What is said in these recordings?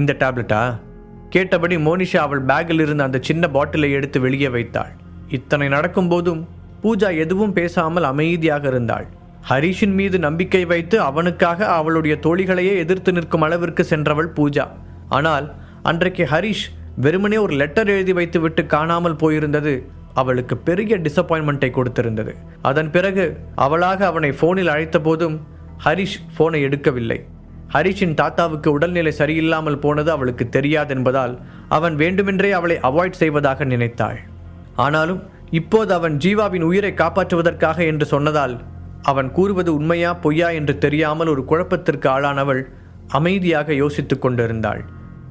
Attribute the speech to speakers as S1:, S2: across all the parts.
S1: இந்த டேப்லெட்டா? கேட்டபடி மோனிஷா அவள் பேக்கில் இருந்த அந்த சின்ன பாட்டிலை எடுத்து வெளியே வைத்தாள். இத்தனை நடக்கும்போதும் பூஜா எதுவும் பேசாமல் அமைதியாக இருந்தாள். ஹரிஷின் மீது நம்பிக்கை வைத்து அவனுக்காக அவளுடைய தோழிகளையே எதிர்த்து நிற்கும் அளவிற்கு சென்றவள் பூஜா. ஆனால் அன்றைக்கு ஹரிஷ் வெறுமனே ஒரு லெட்டர் எழுதி வைத்து விட்டு காணாமல் போயிருந்தது அவளுக்கு பெரிய டிசப்பாயின்மெண்ட்டை கொடுத்திருந்தது. அதன் பிறகு அவளாக அவனை ஃபோனில் அழைத்த போதும் ஹரிஷ் ஃபோனை எடுக்கவில்லை. ஹரிஷின் தாத்தாவுக்கு உடல்நிலை சரியில்லாமல் போனது அவளுக்கு தெரியாதென்பதால் அவன் வேண்டுமென்றே அவளை அவாய்ட் செய்வதாக நினைத்தாள். ஆனாலும் இப்போது அவன் ஜீவாவின் உயிரை காப்பாற்றுவதற்காக என்று சொன்னதால் அவன் கூறுவது உண்மையா பொய்யா என்று தெரியாமல் ஒரு குழப்பத்திற்கு ஆளானவள் அமைதியாக யோசித்துக் கொண்டிருந்தாள்.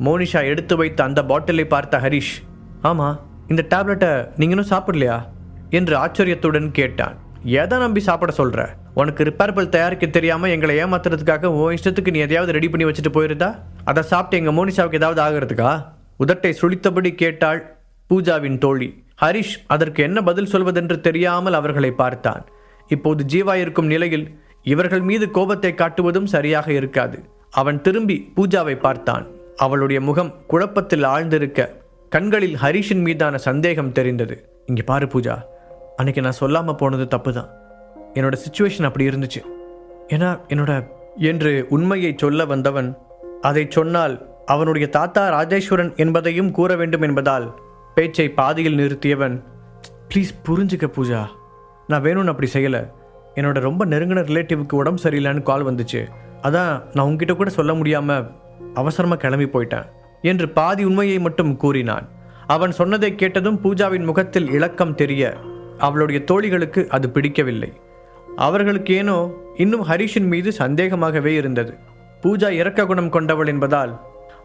S1: மோனிஷா எடுத்து வைத்த அந்த பாட்டிலை பார்த்த ஹரிஷ் ஆமா இந்த டேப்லெட்டை நீங்களும் சாப்பிடலையா? என்று ஆச்சரியத்துடன் கேட்டான். எதை நம்பி சாப்பிட சொல்கிற உனக்கு ரிப்பேர்பிள் தயாரிக்க தெரியாமல் எங்களை ஏமாத்துறதுக்காக உன் இஷ்டத்துக்கு நீ எதையாவது ரெடி பண்ணி வச்சுட்டு போயிருந்தா? அதை சாப்பிட்டு எங்கள் மோனிஷாவுக்கு ஏதாவது ஆகிறதுக்கா? உதட்டை சுழித்தபடி கேட்டாள் பூஜாவின் தோழி. ஹரிஷ் அதற்கு என்ன பதில் சொல்வதென்று தெரியாமல் அவர்களை பார்த்தான். இப்போது ஜீவா இருக்கும் நிலையில் இவர்கள் மீது கோபத்தை காட்டுவதும் சரியாக இருக்காது. அவன் திரும்பி பூஜாவை பார்த்தான். அவளுடைய முகம் குழப்பத்தில் ஆழ்ந்திருக்க கண்களில் ஹரிஷின் மீதான சந்தேகம் தெரிந்தது. இங்கே பாரு பூஜா அன்னைக்கு நான் சொல்லாமல் போனது தப்பு தான் என்னோட சுச்சுவேஷன் அப்படி இருந்துச்சு. ஏன்னா என்னோட என்று உண்மையை சொல்ல வந்தவன் அதை சொன்னால் அவனுடைய தாத்தா ராஜேஸ்வரன் என்பதையும் கூற வேண்டும் என்பதால் பேச்சை பாதியில் நிறுத்தியவன் ப்ளீஸ் புரிஞ்சுக்க பூஜா நான் வேணும்னு அப்படி செய்யலை. என்னோட ரொம்ப நெருங்கின ரிலேட்டிவுக்கு உடம்பு சரியில்லைன்னு கால் வந்துச்சு. அதான் நான் உங்ககிட்ட கூட சொல்ல முடியாமல் அவசரமாக கிளம்பி போயிட்டேன் என்று பாதி உண்மையை மட்டும் கூறினான். அவன் சொன்னதை கேட்டதும் பூஜாவின் முகத்தில் இலக்கம் தெரிய அவளுடைய தோழிகளுக்கு அது பிடிக்கவில்லை. அவர்களுக்கு ஏனோ இன்னும் ஹரிஷின் மீது சந்தேகமாகவே இருந்தது. பூஜா இரக்க குணம் கொண்டவள் என்பதால்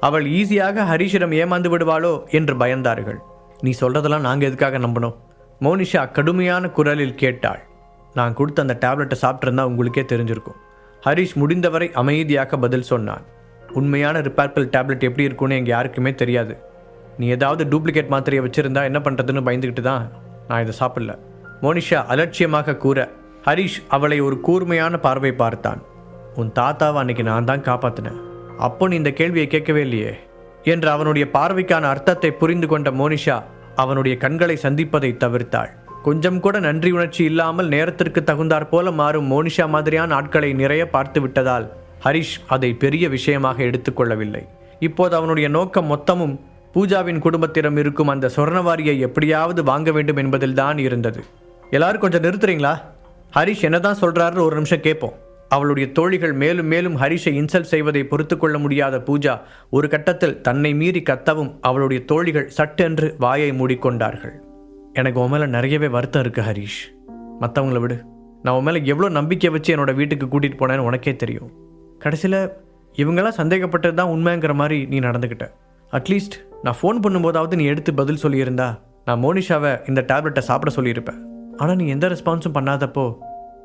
S1: அவள் ஈஸியாக ஹரிஷிடம் ஏமாந்து விடுவாளோ என்று பயந்தார்கள். நீ சொல்றதெல்லாம் நாங்கள் எதுக்காக நம்பணும் மோனிஷா கடுமையான குரலில் கேட்டாள். நான் கொடுத்த அந்த டேப்லெட்டை சாப்பிட்ருந்தா உங்களுக்கே தெரிஞ்சிருக்கும். ஹரிஷ் முடிந்தவரை அமைதியாக பதில் சொன்னான். உண்மையான ரிப்பேர்பிள் டேப்லெட் எப்படி இருக்கும்னு எங்கள் யாருக்குமே தெரியாது. நீ ஏதாவது டூப்ளிகேட் மாத்திரையை வச்சிருந்தா என்ன பண்ணுறதுன்னு பயந்துக்கிட்டு தான் நான் இதை சாப்பிடல. மோனிஷா அலட்சியமாக கூற ஹரிஷ் அவளை ஒரு கூர்மையான பார்வை பார்த்தான். உன் தாத்தாவை அன்னைக்கு நான் தான் காப்பாத்தினேன். அப்போ நீ இந்த கேள்வியை கேட்கவே இல்லையே? என்று அவனுடைய பார்வைக்கான அர்த்தத்தை புரிந்து கொண்ட மோனிஷா அவனுடைய கண்களை சந்திப்பதை தவிர்த்தாள். கொஞ்சம் கூட நன்றி உணர்ச்சி இல்லாமல் நேரத்திற்கு தகுந்தாற் போல மாறும் மோனிஷா மாதிரியான ஆட்களை நிறைய பார்த்து விட்டதால் ஹரிஷ் அதை பெரிய விஷயமாக எடுத்துக்கொள்ளவில்லை இப்போது அவனுடைய நோக்கம் மொத்தமும் பூஜாவின் குடும்பத்திடம் இருக்கும் அந்த சொர்ணவாரியை எப்படியாவது வாங்க வேண்டும் என்பதில்தான் இருந்தது. எல்லாரும் கொஞ்சம் நிறுத்துறீங்களா? ஹரிஷ் என்னதான் சொல்கிறாருன்னு ஒரு நிமிஷம் கேட்போம் அவளுடைய தோழிகள் மேலும் மேலும் ஹரிஷை இன்சல்ட் செய்வதை பொறுத்து கொள்ள முடியாத பூஜா ஒரு கட்டத்தில் தன்னை மீறி கத்தவும் அவளுடைய தோழிகள் சட்டென்று வாயை மூடிக்கொண்டார்கள். எனக்கு உன் மேலே நிறையவே வருத்தம் இருக்கு ஹரிஷ். மற்றவங்கள விடு. நான் உன் மேலே எவ்வளோ நம்பிக்கை வச்சு என்னோட வீட்டுக்கு கூட்டிகிட்டு போனேன்னு உனக்கே தெரியும். கடைசியில் இவங்களாம் சந்தேகப்பட்டது தான் உண்மைங்கிற மாதிரி நீ நடந்துக்கிட்ட. அட்லீஸ்ட் நான் ஃபோன் பண்ணும்போதாவது நீ எடுத்து பதில் சொல்லியிருந்தா நான் மோனிஷாவை இந்த டேப்லெட்டை சாப்பிட சொல்லியிருப்பேன். ஆனால் நீ எந்த ரெஸ்பான்ஸும் பண்ணாதப்போ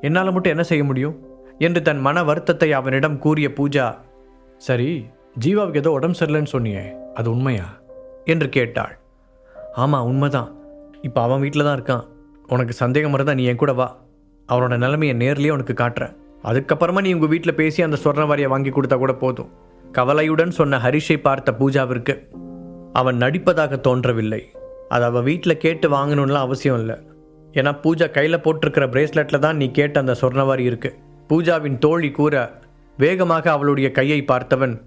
S1: என்னால் மட்டும் என்ன செய்ய முடியும்? என்று தன் மன வருத்தத்தை அவனிடம் கூறிய பூஜா சரி ஜீவாவுக்கு ஏதோ உடம்பு சரியில்லைன்னு சொன்னியே அது உண்மையா? என்று கேட்டாள். ஆமாம் உண்மைதான். இப்போ அவன் வீட்டில் தான் இருக்கான். உனக்கு சந்தேகம் இருந்தால் நீ என் கூட வா. அவனோட நிலைமையை நேர்லேயே உனக்கு காட்டுறேன். அதுக்கப்புறமா நீ உங்கள் வீட்டில் பேசி அந்த சொர்ணவாரியை வாங்கி கொடுத்தா கூட போதும். கவலையுடன் சொன்ன ஹரிஷை பார்த்த பூஜாவிற்கு அவன் நடிப்பதாக தோன்றவில்லை. அது அவள் வீட்டில் கேட்டு வாங்கணும்லாம் அவசியம் இல்லை. ஏன்னா பூஜா கையில் போட்டிருக்கிற பிரேஸ்லெட்டில் தான் நீ கேட்ட அந்த சொர்ணவாரி இருக்கு. பூஜாவின் தோழி கூற வேகமாக அவளுடைய கையை பார்த்தவன்.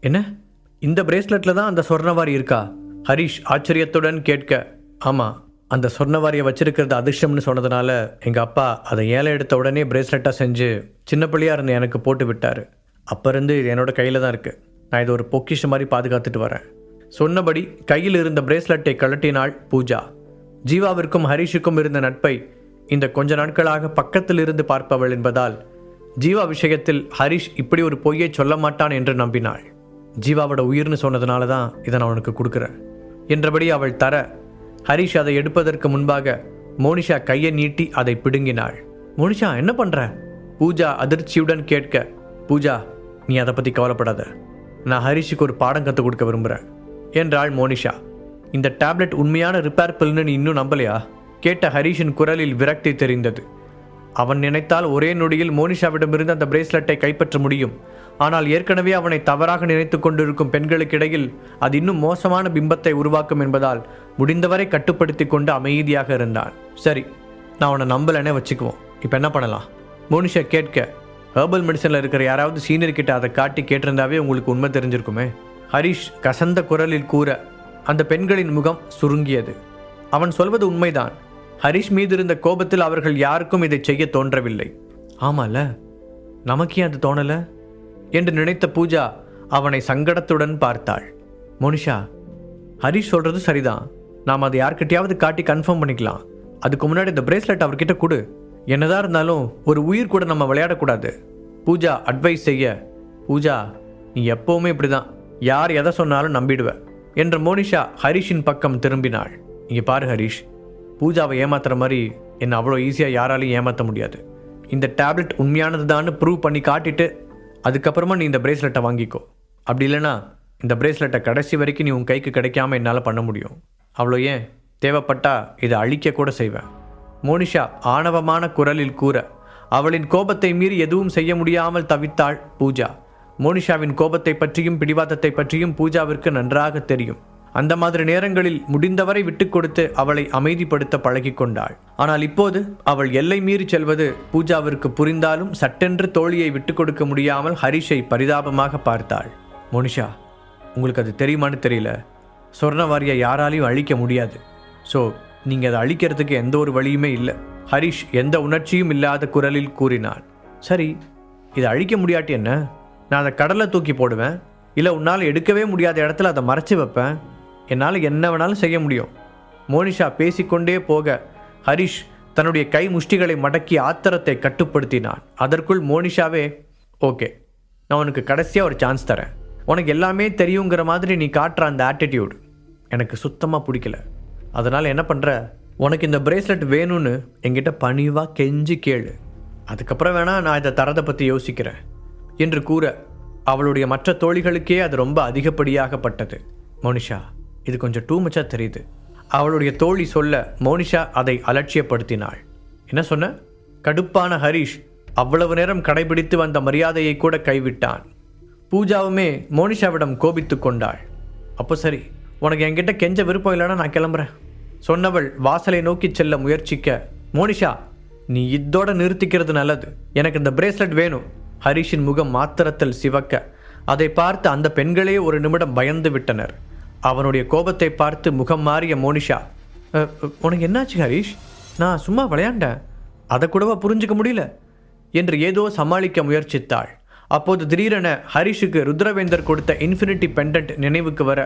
S1: என்ன? இந்த பிரேஸ்லெட்டில் தான் அந்த சொர்ணவாரி இருக்கா? ஹரிஷ் ஆச்சரியத்துடன் கேட்க ஆமாம் அந்த சொர்ணவாரியை வச்சிருக்கிறது அதிர்ஷ்டம்னு சொன்னதுனால எங்கள் அப்பா அதை ஏழை எடுத்த உடனே பிரேஸ்லெட்டாக செஞ்சு சின்ன பிள்ளையாக இருந்த எனக்கு போட்டு விட்டார். அப்போருந்து இது என்னோட கையில் தான் இருக்குது நான் இதை ஒரு பொக்கிஷம் மாதிரி பாதுகாத்துட்டு வரேன். சொன்னபடி கையில் இருந்த பிரேஸ்லெட்டை கழட்டினாள் பூஜா. ஜீவாவிற்கும் ஹரிஷுக்கும் இருந்த நட்பை இந்த கொஞ்ச நாட்களாக பக்கத்தில் இருந்து பார்ப்பவள் என்பதால் ஜீவா விஷயத்தில் ஹரிஷ் இப்படி ஒரு பொய்யை சொல்ல மாட்டான் என்று நம்பினாள். ஜீவாவோட உயிர்னு சொன்னதுனால தான் இதை நான் உனக்கு கொடுக்குறேன் என்றபடி அவள் தர ஹரிஷ் அதை எடுப்பதற்கு முன்பாக மோனிஷா கையை நீட்டி அதை பிடுங்கினாள். மோனிஷா என்ன பண்ற? பூஜா அதிர்ச்சியுடன் கேட்க பூஜா நீ அதை பற்றி கவலைப்படாத. நான் ஹரிஷுக்கு ஒரு பாடம் கற்றுக் கொடுக்க விரும்புகிறேன் என்றாள் மோனிஷா. இந்த டேப்லெட் உண்மையான ரிப்பேர் பில்னு நீ இன்னும் நம்பலையா? கேட்ட ஹரிஷின் குரலில் விரக்தி தெரிந்தது. அவன் நினைத்தால் ஒரே நொடியில் மோனிஷாவிடமிருந்து அந்த பிரேஸ்லெட்டை கைப்பற்ற முடியும். ஆனால் ஏற்கனவே அவனை தவறாக நினைத்து கொண்டிருக்கும் பெண்களுக்கிடையில் அது இன்னும் மோசமான பிம்பத்தை உருவாக்கும் என்பதால் முடிந்தவரை கட்டுப்படுத்தி கொண்டு அமைதியாக இருந்தான். சரி நான் அவனை நம்பலனே வச்சுக்குவோம். இப்போ என்ன பண்ணலாம்? மோனிஷா கேட்க ஹெர்பல் மெடிசனில் இருக்கிற யாராவது சீனியர் கிட்ட அதை காட்டி கேட்டிருந்தாவே உங்களுக்கு உண்மை தெரிஞ்சிருக்குமே? ஹரிஷ் கசந்த குரலில் கூற அந்த பெண்களின் முகம் சுருங்கியது. அவன் சொல்வது உண்மைதான். ஹரிஷ் மீது இருந்த கோபத்தில் அவர்கள் யாருக்கும் இதை செய்ய தோன்றவில்லை. ஆமால நமக்கே அது தோணல? என்று நினைத்த பூஜா அவனை சங்கடத்துடன் பார்த்தாள். மோனிஷா ஹரிஷ் சொல்றது சரிதான். நாம் அதை யார்கிட்டயாவது காட்டி கன்ஃபார்ம் பண்ணிக்கலாம். அதுக்கு முன்னாடி இந்த பிரேஸ்லெட் அவர்கிட்ட கொடு. என்னதான் இருந்தாலும் ஒரு உயிர் கூட நம்ம விளையாடக்கூடாது. பூஜா அட்வைஸ் செய்ய பூஜா நீ எப்பவுமே இப்படிதான். யார் எதை சொன்னாலும் நம்பிடுவேன் என்று மோனிஷா ஹரிஷின் பக்கம் திரும்பினாள். இங்கே பாரு ஹரிஷ் பூஜாவை ஏமாத்துற மாதிரி என்னை அவ்வளோ ஈஸியாக யாராலையும் ஏமாற்ற முடியாது. இந்த டேப்லெட் உண்மையானது தான் ப்ரூவ் பண்ணி காட்டிட்டு அதுக்கப்புறமா நீ இந்த பிரேஸ்லெட்டை வாங்கிக்கோ. அப்படி இல்லைன்னா இந்த பிரேஸ்லெட்டை கடைசி வரைக்கும் நீ உன் கைக்கு கிடைக்காம என்னால் பண்ண முடியும். அவ்வளோ ஏன்? தேவைப்பட்டா இதை அழிக்க கூட செய்வேன். மோனிஷா ஆணவமான குரலில் கூற அவளின் கோபத்தை மீறி எதுவும் செய்ய முடியாமல் தவித்தாள் பூஜா. மோனிஷாவின் கோபத்தை பற்றியும் பிடிவாதத்தை பற்றியும் பூஜாவிற்கு நன்றாக தெரியும். அந்த மாதிரி நேரங்களில் முடிந்தவரை விட்டு கொடுத்து அவளை அமைதிப்படுத்த பழகி கொண்டாள். ஆனால் இப்போது அவள் எல்லை மீறி செல்வது பூஜாவிற்கு புரிந்தாலும் சட்டென்று தோழியை விட்டு கொடுக்க முடியாமல் ஹரிஷை பரிதாபமாக பார்த்தாள். மோனிஷா உங்களுக்கு அது தெரியுமான்னு தெரியல. சொர்ணவாரியை யாராலையும் அழிக்க முடியாது. ஸோ நீங்கள் அதை அழிக்கிறதுக்கு எந்த ஒரு வழியுமே இல்லை. ஹரிஷ் எந்த உணர்ச்சியும் இல்லாத குரலில் கூறினான். சரி இதை அழிக்க முடியாட்டி என்ன? நான் அதை கடலை தூக்கி போடுவேன். இல்லை உன்னால் எடுக்கவே முடியாத இடத்துல அதை மறைச்சி வைப்பேன். என்னால் என்ன வேணாலும் செய்ய முடியும். மோனிஷா பேசிக்கொண்டே போக ஹரிஷ் தன்னுடைய கை முஷ்டிகளை மடக்கி ஆத்திரத்தை கட்டுப்படுத்தினான். அதற்குள் மோனிஷாவே ஓகே நான் உனக்கு கடைசியாக ஒரு சான்ஸ் தரேன். உனக்கு எல்லாமே தெரியுங்கிற மாதிரி நீ காட்டுற அந்த ஆட்டிடியூட் எனக்கு சுத்தமாக பிடிக்கல. அதனால் என்ன பண்ணுற உனக்கு இந்த பிரேஸ்லெட் வேணும்னு என்கிட்ட பணிவாக கெஞ்சி கேளு. அதுக்கப்புறம் வேணால் நான் இதை தரதை பற்றி யோசிக்கிறேன். என்று கூற அவளுடைய மற்ற தோழிகளுக்கே அது ரொம்ப அதிகப்படியாகப்பட்டது. மோனிஷா இது கொஞ்சம் டூ மச்சா தெரியுது. அவளுடைய தோழி சொல்ல மோனிஷா அதை அலட்சியப்படுத்தினாள். என்ன சொன்ன? கடுப்பான ஹரிஷ் அவ்வளவு நேரம் கடைபிடித்து வந்த மரியாதையை கூட கைவிட்டான். பூஜாவுமே மோனிஷாவிடம் கோபித்து கொண்டாள். அப்போ சரி உனக்கு என்கிட்ட கெஞ்ச விருப்பம் இல்லைன்னா நான் கிளம்புறேன். சொன்னவள் வாசலை நோக்கி செல்ல முயற்சிக்க மோனிஷா நீ இதோட நிறுத்திக்கிறது நல்லது. எனக்கு இந்த பிரேஸ்லெட் வேணும். ஹரிஷின் முகம் மாத்திரத்தில் சிவக்க. அதை பார்த்து அந்த பெண்களே ஒரு நிமிடம் பயந்து விட்டனர். அவனுடைய கோபத்தை பார்த்து முகம் மாறிய மோனிஷா உனக்கு என்னாச்சு ஹரிஷ்? நான் சும்மா விளையாண்டேன். அதை கூடவா புரிஞ்சுக்க முடியல? என்று ஏதோ சமாளிக்க முயற்சித்தாள். அப்போது திடீரென ஹரிஷுக்கு ருத்ரவேந்தர் கொடுத்த இன்ஃபினிட்டி பெண்டன்ட் நினைவுக்கு வர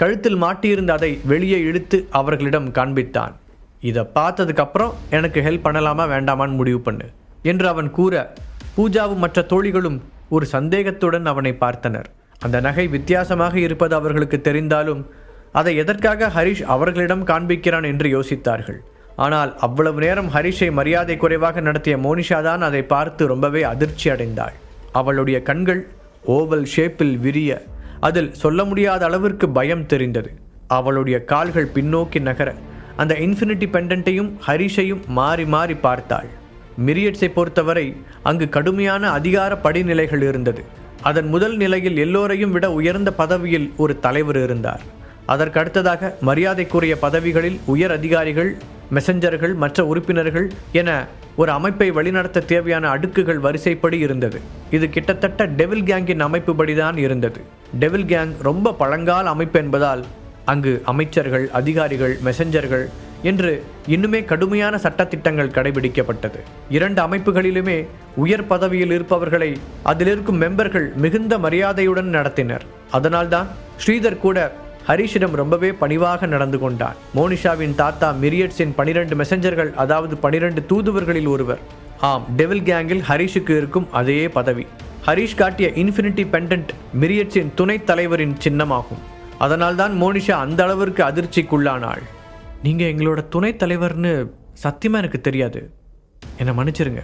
S1: கழுத்தில் மாட்டியிருந்த அதை வெளியே இழுத்து அவர்களிடம் காண்பித்தான். இதை பார்த்ததுக்கப்புறம் எனக்கு ஹெல்ப் பண்ணலாமா வேண்டாமான்னு முடிவு பண்ணு என்று அவன் கூற பூஜாவும் மற்ற தோழிகளும் ஒரு சந்தேகத்துடன் அவனை பார்த்தனர். அந்த நகை வித்தியாசமாக இருப்பது அவர்களுக்கு தெரிந்தாலும் அதை எதற்காக ஹரிஷ் அவர்களிடம் காண்பிக்கிறான் என்று யோசித்தார்கள். ஆனால் அவ்வளவு நேரம் ஹரிஷை மரியாதை குறைவாக நடத்திய மோனிஷா தான் அதை பார்த்து ரொம்பவே அதிர்ச்சி அடைந்தாள். அவளுடைய கண்கள் ஓவல் ஷேப்பில் விரிய அதில் சொல்ல முடியாத அளவிற்கு பயம் தெரிந்தது. அவளுடைய கால்கள் பின்னோக்கி நகர அந்த இன்ஃபினிட்டி பெண்டன்ட்டையும் ஹரிஷையும் மாறி மாறி பார்த்தாள். மிரியட்ஸை பொறுத்தவரை அங்கு கடுமையான அதிகார படிநிலைகள் இருந்தது. அதன் முதல் நிலையில் எல்லோரையும் விட உயர்ந்த பதவியில் ஒரு தலைவர் இருந்தார். அதற்கடுத்ததாக மரியாதைக்குரிய பதவிகளில் உயர் அதிகாரிகள் மெசஞ்சர்கள் மற்ற உறுப்பினர்கள் என ஒரு அமைப்பை வழிநடத்த தேவையான அடுக்குகள் வரிசைப்படி இருந்தது. இது கிட்டத்தட்ட டெவில் கேங்கின் அமைப்புபடிதான் இருந்தது. டெவில் கேங் ரொம்ப பழங்கால அமைப்பு என்பதால் அங்கு அமைச்சர்கள் அதிகாரிகள் மெசஞ்சர்கள் என்று இன்னுமே கடுமையான சட்டத்திட்டங்கள் கடைபிடிக்கப்பட்டது. இரண்டு அமைப்புகளிலுமே உயர் பதவியில் இருப்பவர்களை அதிலிருக்கும் மெம்பர்கள் மிகுந்த மரியாதையுடன் நடத்தினர். அதனால்தான் ஸ்ரீதர் கூட ஹரிஷிடம் ரொம்பவே பணிவாக நடந்து கொண்டார். மோனிஷாவின் தாத்தா மிரியட்ஸின் பனிரெண்டு மெசஞ்சர்கள் அதாவது பனிரெண்டு தூதுவர்களில் ஒருவர். ஆம் டெவில் கேங்கில் ஹரிஷுக்கு இருக்கும் அதே பதவி. ஹரிஷ் காட்டிய இன்ஃபினிட்டி பெண்டன்ட் மிரியட்ஸின் துணைத் தலைவரின் சின்னமாகும். அதனால்தான் மோனிஷா அந்த அளவிற்கு அதிர்ச்சிக்குள்ளானாள். நீங்கள் எங்களோட துணைத் தலைவர்னு சத்தியமாக எனக்கு தெரியாது. என்னை மன்னிச்சிருங்க.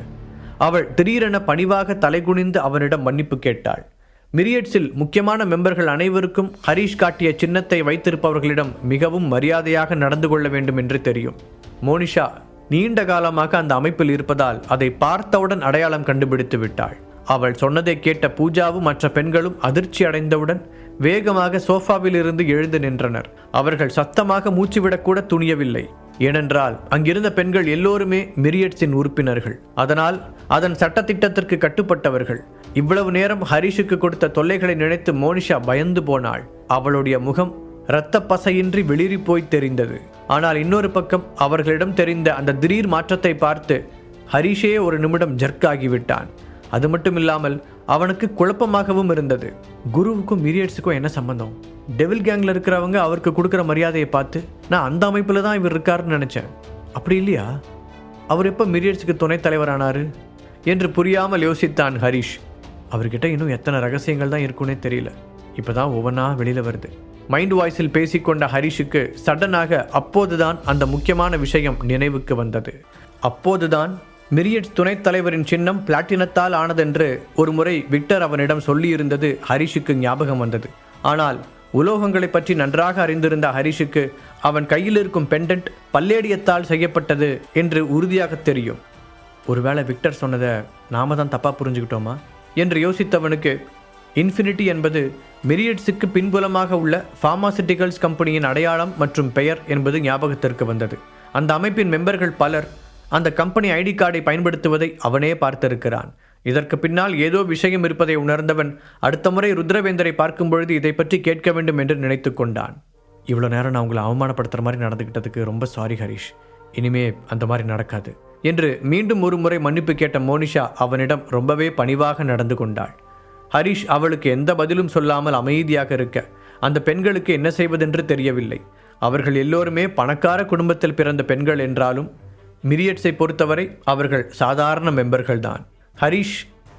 S1: அவள் திடீரென பணிவாக தலைகுனிந்து அவனிடம் மன்னிப்பு கேட்டாள். மிரியட்ஸில் முக்கியமான மெம்பர்கள் அனைவருக்கும் ஹரிஷ் காட்டிய சின்னத்தை வைத்திருப்பவர்களிடம் மிகவும் மரியாதையாக நடந்து கொள்ள வேண்டும் என்று தெரியும். மோனிஷா நீண்ட காலமாக அந்த அமைப்பில் இருப்பதால் அதை பார்த்தவுடன் அடையாளம் கண்டுபிடித்து விட்டாள். அவள் சொன்னதை கேட்ட பூஜாவும் மற்ற பெண்களும் அதிர்ச்சி அடைந்தவுடன் வேகமாக சோஃபாவில் இருந்து எழுந்து நின்றனர். அவர்கள் சத்தமாக மூச்சுவிடக்கூட துணியவில்லை. ஏனென்றால் அங்கிருந்த பெண்கள் எல்லோருமே மிரியட்ஸின் உறுப்பினர்கள். அதனால் அதன் சட்டத்திட்டத்திற்கு கட்டுப்பட்டவர்கள். இவ்வளவு நேரம் ஹரிஷுக்கு கொடுத்த தொல்லைகளை நினைத்து மோனிஷா பயந்து போனாள். அவளுடைய முகம் இரத்த பசையின்றி வெளிரி போய் தெரிந்தது. ஆனால் இன்னொரு பக்கம் அவர்களிடம் தெரிந்த அந்த திடீர் மாற்றத்தை பார்த்து ஹரிஷே ஒரு நிமிடம் ஜர்க்காகிவிட்டான். அது மட்டும் இல்லாமல் அவனுக்கு குழப்பமாகவும் இருந்தது. குருவுக்கும் மீரியட்ஸுக்கும் என்ன சம்பந்தம்? டெவில் கேங்கில் இருக்கிறவங்க அவருக்கு கொடுக்குற மரியாதையை பார்த்து நான் அந்த அமைப்பில் தான் இவர் இருக்காருன்னு நினச்சேன். அப்படி இல்லையா? அவர் எப்போ மீரியட்ஸுக்கு துணைத் தலைவரானாரு? என்று புரியாமல் யோசித்தான் ஹரிஷ். அவர்கிட்ட இன்னும் எத்தனை ரகசியங்கள் தான் இருக்குன்னே தெரியல. இப்போ தான் ஒவ்வொன்றா வெளியில் வருது. மைண்ட் வாய்ஸில் பேசிக்கொண்ட ஹரிஷுக்கு சடனாக அப்போதுதான் அந்த முக்கியமான விஷயம் நினைவுக்கு வந்தது. அப்போதுதான் மிரியட்ஸ் துணைத் தலைவரின் சின்னம் பிளாட்டினத்தால் ஆனதென்று ஒருமுறை விக்டர் அவனிடம் சொல்லியிருந்தது ஹரிஷுக்கு ஞாபகம் வந்தது. ஆனால் உலோகங்களை பற்றி நன்றாக அறிந்திருந்த ஹரிஷுக்கு அவன் கையில் இருக்கும் பெண்டன்ட் பல்லேடியத்தால் செய்யப்பட்டது என்று உறுதியாக தெரியும். ஒருவேளை விக்டர் சொன்னதை நாம தான் தப்பாக புரிஞ்சுக்கிட்டோமா? என்று யோசித்தவனுக்கு இன்ஃபினிட்டி என்பது மிரியட்ஸுக்கு பின்புலமாக உள்ள ஃபார்மாசிட்டிகல்ஸ் கம்பெனியின் அடையாளம் மற்றும் பெயர் என்பது ஞாபகத்திற்கு வந்தது. அந்த அமைப்பின் மெம்பர்கள் பலர் அந்த கம்பெனி ஐடி கார்டை பயன்படுத்துவதை அவனே பார்த்திருக்கிறான். இதற்கு பின்னால் ஏதோ விஷயம் இருப்பதை உணர்ந்தவன் அடுத்த முறை ருத்ரவேந்தரை பார்க்கும் பொழுது இதை பற்றி கேட்க வேண்டும் என்று நினைத்து கொண்டான். இவ்வளோ நேரம் நான் உங்களை அவமானப்படுத்துகிற மாதிரி நடந்துக்கிட்டதுக்கு ரொம்ப சாரி ஹரிஷ். இனிமே அந்த மாதிரி நடக்காது. என்று மீண்டும் ஒரு முறை மன்னிப்பு கேட்ட மோனிஷா அவனிடம் ரொம்பவே பணிவாக நடந்து கொண்டாள். ஹரிஷ் அவளுக்கு எந்த பதிலும் சொல்லாமல் அமைதியாக இருக்க அந்த பெண்களுக்கு என்ன செய்வதென்று தெரியவில்லை. அவர்கள் எல்லோருமே பணக்கார குடும்பத்தில் பிறந்த பெண்கள் என்றாலும் மிரியட்ஸை பொறுத்தவரை அவர்கள் சாதாரண மெம்பர்கள் தான் ஹரிஷ்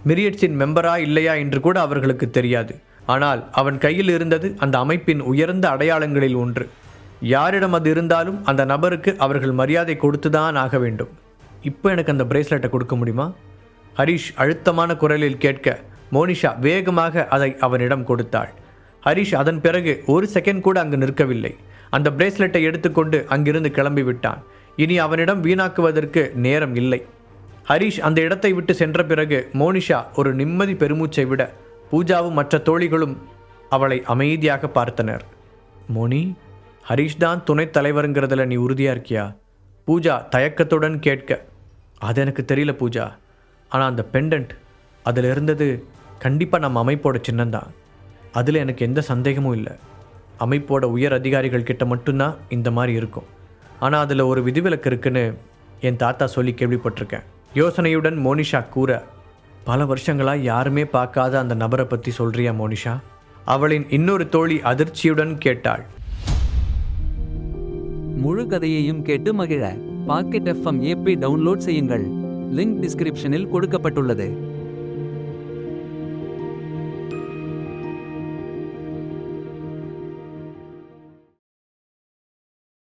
S1: மிரியட்ஸின் மெம்பரா இல்லையா என்று கூட அவர்களுக்கு தெரியாது. ஆனால் அவன் கையில் இருந்தது அந்த அமைப்பின் உயர்ந்த அடையாளங்களில் ஒன்று. யாரிடம் அது இருந்தாலும் அந்த நபருக்கு அவர்கள் மரியாதை கொடுத்துதான் ஆக வேண்டும். இப்போ எனக்கு அந்த பிரேஸ்லெட்டை கொடுக்க முடியுமா? ஹரிஷ் அழுத்தமான குரலில் கேட்க மோனிஷா வேகமாக அதை அவனிடம் கொடுத்தாள். ஹரிஷ் அதன் பிறகு ஒரு செகண்ட் கூட அங்கு நிற்கவில்லை. அந்த பிரேஸ்லெட்டை எடுத்துக்கொண்டு அங்கிருந்து கிளம்பி விட்டான். இனி அவனிடம் வீணாக்குவதற்கு நேரம் இல்லை. ஹரிஷ் அந்த இடத்தை விட்டு சென்ற பிறகு மோனிஷா ஒரு நிம்மதி பெருமூச்சை விட பூஜாவும் மற்ற தோழிகளும் அவளை அமைதியாக பார்த்தனர். மோனி ஹரிஷ் தான் துணைத் தலைவருங்கிறதுல நீ உறுதியாக இருக்கியா? பூஜா தயக்கத்துடன் கேட்க அது எனக்கு தெரியல பூஜா. ஆனால் அந்த பெண்டன்ட் அதில் இருந்தது கண்டிப்பாக நம்ம அமைப்போட சின்னந்தான் அதில் எனக்கு எந்த சந்தேகமும் இல்லை. அமைப்போட உயர் அதிகாரிகள் கிட்ட மட்டும்தான் இந்த மாதிரி இருக்கும். ஆனால் அதில் ஒரு விதிவிலக்கு இருக்குன்னு என் தாத்தா சொல்லி கேள்விப்பட்டிருக்கேன். யோசனையுடன் மோனிஷா கூற பல வருஷங்களாக யாருமே பார்க்காத அந்த நபரை பற்றி சொல்கிறியா மோனிஷா? அவளின் இன்னொரு தோழி அதிர்ச்சியுடன் கேட்டாள்.
S2: முழு கதையையும் கேட்டு மகிழ. பாக்கெட் எஃப்எம் ஏபி டவுன்லோட் செய்யுங்கள். லிங்க் டிஸ்கிரிப்ஷனில் கொடுக்கப்பட்டுள்ளது.